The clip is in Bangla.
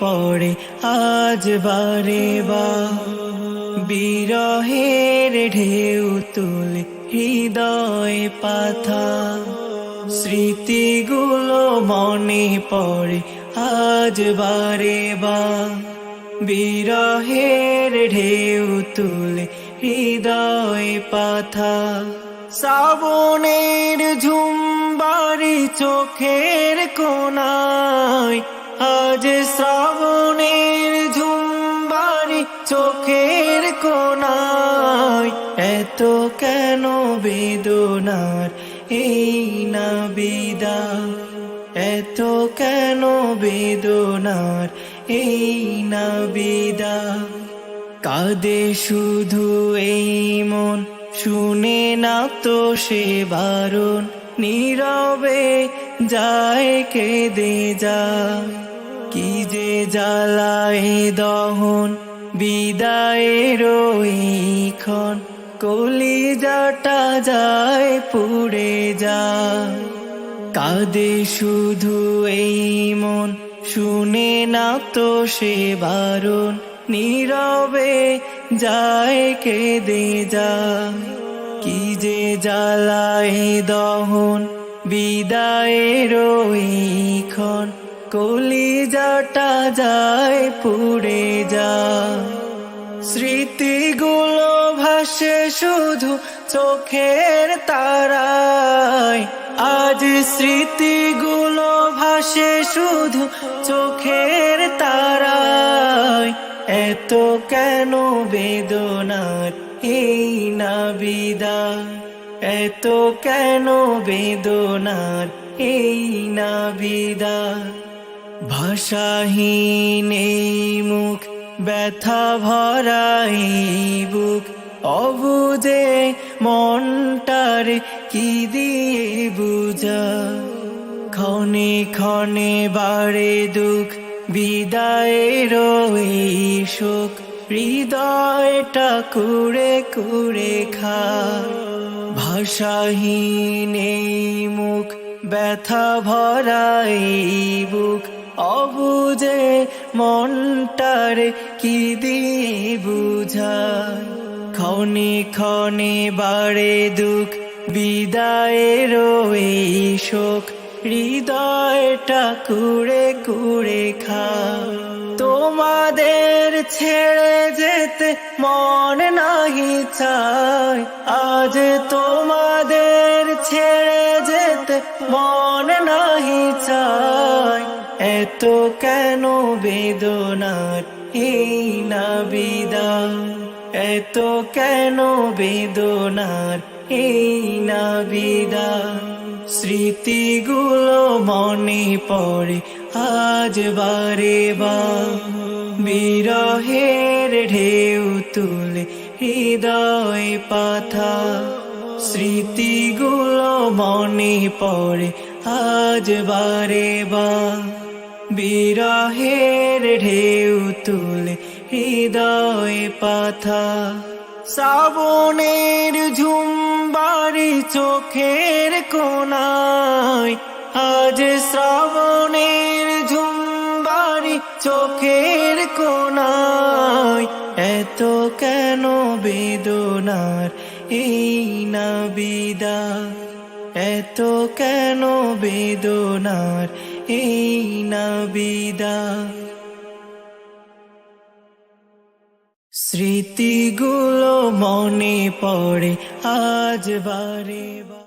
পড়ে, আজ বারে বা। বিরহের ঢেউ তুলে হৃদয় পাথা। স্মৃতিগুলো মনে পড়ে, আজ বারে বা। বিরহের ঢেউ তুলে হৃদয় পাথা। শ্রাবণের ঝুমবারি চোখের কোনায় আজ শ্রাবণের ঝুমবারি চোখের কোনায় এত কেন বেদনার এই না বিদায় এত কেন বেদনার এই না বিদায় কাদে শুধু এই মন শুনে না তো সে বারণ। নীরবে যায়, কেঁদে যায়। কি যে জ্বালায় দহন, বিদায়ের ক্ষণ। কলিজাটা যায়, পুড়ে যায়। কাঁদে শুধু এই মন। শুনে না তো সে বারণ। নীরবে যায় কেঁদে যা, কি যে জ্বালায় দহন বিদায়ের ক্ষণ, কলিজাটা যায় পুড়ে যায় স্মৃতিগুলো ভাসে শুধু চোখের তারায়, আজ স্মৃতিগুলো ভাসে শুধু চোখের তারায়। এত কেন বেদনার এই না এত কেন বেদনার এই না বিদায় ভাষাহীন এই মুখ, ব্যথা ভরা এই বুক অবুজে মনটার কি দিয়ে বুঝা? ক্ষণে ক্ষণে বাড়ে দুঃখ বিদায়ের শোক হৃদয়টা কুড়ে কুড়ে খা। ভাষাহীন মুখ, ব্যথা ভরা এই বুক অবুজে মনটার কি দিয়ে বুঝায়? ক্ষণে ক্ষণে বাড়ে দুঃখ, বিদায়ের শোক হৃদয়টা কুড়ে কুড়ে খা। তোমাদের ছেড়ে যেতে মন নাহি চায়। আজ তোমাদের ছেড়ে যেতে মন নাহি চায়। এত কেন বেদনার এই না বিদায় এত কেন বেদনার এই না বিদায় স্মৃতিগুলো মনে পড়ে, আজ বারে বা। বিরহের ঢেউ তুলে, হৃদয় পাথা। স্মৃতিগুলো মনে পড়ে, আজ বারে বা। বিরহের ঢেউ তুলে, হৃদয় পাথা। শ্রাবণের চোখের কোনায় আজ শ্রাবণের ঝুমবারি চোখের কোনায় এত কেন বেদনার এই না বিদায় এত কেন বেদনার এই না বিদায় স্মৃতিগুলো মনে পড়ে আজ বারে বা